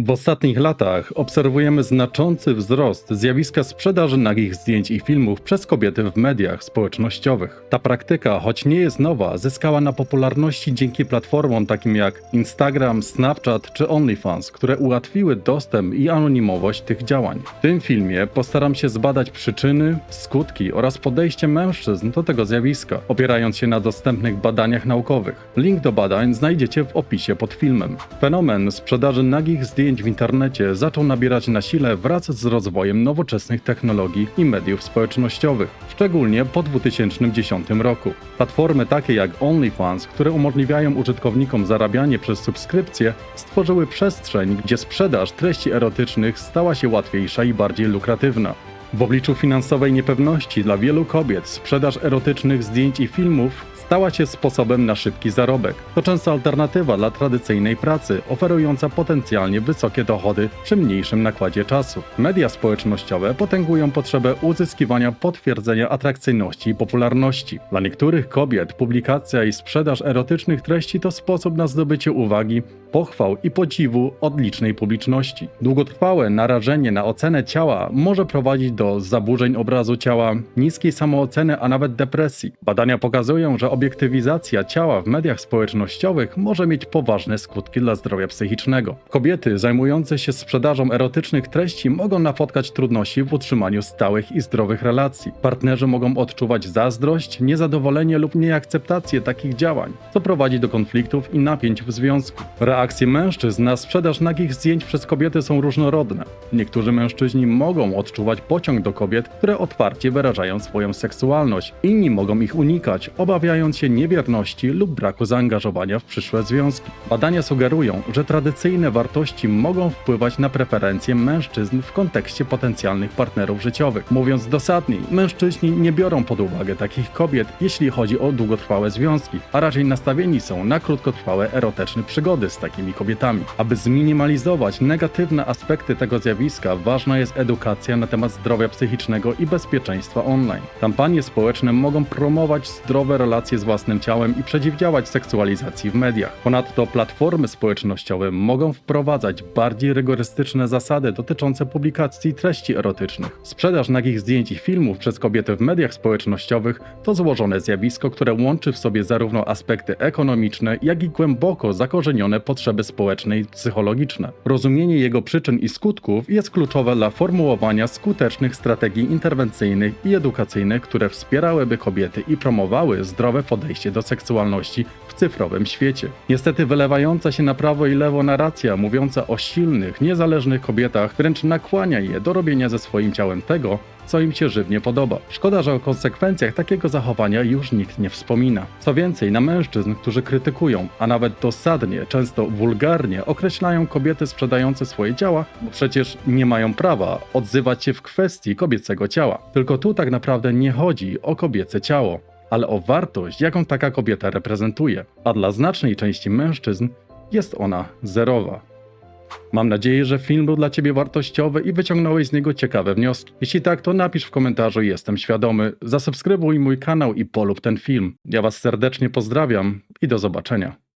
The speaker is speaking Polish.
W ostatnich latach obserwujemy znaczący wzrost zjawiska sprzedaży nagich zdjęć i filmów przez kobiety w mediach społecznościowych. Ta praktyka, choć nie jest nowa, zyskała na popularności dzięki platformom takim jak Instagram, Snapchat czy OnlyFans, które ułatwiły dostęp i anonimowość tych działań. W tym filmie postaram się zbadać przyczyny, skutki oraz podejście mężczyzn do tego zjawiska, opierając się na dostępnych badaniach naukowych. Link do badań znajdziecie w opisie pod filmem. Fenomen sprzedaży nagich zdjęć w internecie zaczął nabierać na sile wraz z rozwojem nowoczesnych technologii i mediów społecznościowych, szczególnie po 2010 roku. Platformy takie jak OnlyFans, które umożliwiają użytkownikom zarabianie przez subskrypcje, stworzyły przestrzeń, gdzie sprzedaż treści erotycznych stała się łatwiejsza i bardziej lukratywna. W obliczu finansowej niepewności dla wielu kobiet sprzedaż erotycznych zdjęć i filmów stała się sposobem na szybki zarobek. To często alternatywa dla tradycyjnej pracy, oferująca potencjalnie wysokie dochody przy mniejszym nakładzie czasu. Media społecznościowe potęgują potrzebę uzyskiwania potwierdzenia atrakcyjności i popularności. Dla niektórych kobiet publikacja i sprzedaż erotycznych treści to sposób na zdobycie uwagi, pochwał i podziwu od licznej publiczności. Długotrwałe narażenie na ocenę ciała może prowadzić do zaburzeń obrazu ciała, niskiej samooceny, a nawet depresji. Badania pokazują, że obiektywizacja ciała w mediach społecznościowych może mieć poważne skutki dla zdrowia psychicznego. Kobiety zajmujące się sprzedażą erotycznych treści mogą napotkać trudności w utrzymaniu stałych i zdrowych relacji. Partnerzy mogą odczuwać zazdrość, niezadowolenie lub nieakceptację takich działań, co prowadzi do konfliktów i napięć w związku. Reakcje mężczyzn na sprzedaż nagich zdjęć przez kobiety są różnorodne. Niektórzy mężczyźni mogą odczuwać pociąg do kobiet, które otwarcie wyrażają swoją seksualność. Inni mogą ich unikać, obawiając się niewierności lub braku zaangażowania w przyszłe związki. Badania sugerują, że tradycyjne wartości mogą wpływać na preferencje mężczyzn w kontekście potencjalnych partnerów życiowych. Mówiąc dosadniej, mężczyźni nie biorą pod uwagę takich kobiet, jeśli chodzi o długotrwałe związki, a raczej nastawieni są na krótkotrwałe erotyczne przygody z takimi kobietami. Aby zminimalizować negatywne aspekty tego zjawiska, ważna jest edukacja na temat zdrowia psychicznego i bezpieczeństwa online. Kampanie społeczne mogą promować zdrowe z własnym ciałem i przeciwdziałać seksualizacji w mediach. Ponadto platformy społecznościowe mogą wprowadzać bardziej rygorystyczne zasady dotyczące publikacji treści erotycznych. Sprzedaż nagich zdjęć i filmów przez kobiety w mediach społecznościowych to złożone zjawisko, które łączy w sobie zarówno aspekty ekonomiczne, jak i głęboko zakorzenione potrzeby społeczne i psychologiczne. Rozumienie jego przyczyn i skutków jest kluczowe dla formułowania skutecznych strategii interwencyjnych i edukacyjnych, które wspierałyby kobiety i promowały zdrowe podejście do seksualności w cyfrowym świecie. Niestety wylewająca się na prawo i lewo narracja mówiąca o silnych, niezależnych kobietach wręcz nakłania je do robienia ze swoim ciałem tego, co im się żywnie podoba. Szkoda, że o konsekwencjach takiego zachowania już nikt nie wspomina. Co więcej, na mężczyzn, którzy krytykują, a nawet dosadnie, często wulgarnie określają kobiety sprzedające swoje ciała, bo przecież nie mają prawa odzywać się w kwestii kobiecego ciała. Tylko tu tak naprawdę nie chodzi o kobiece ciało, ale o wartość, jaką taka kobieta reprezentuje, a dla znacznej części mężczyzn jest ona zerowa. Mam nadzieję, że film był dla Ciebie wartościowy i wyciągnąłeś z niego ciekawe wnioski. Jeśli tak, to napisz w komentarzu jestem świadomy, zasubskrybuj mój kanał i polub ten film. Ja Was serdecznie pozdrawiam i do zobaczenia.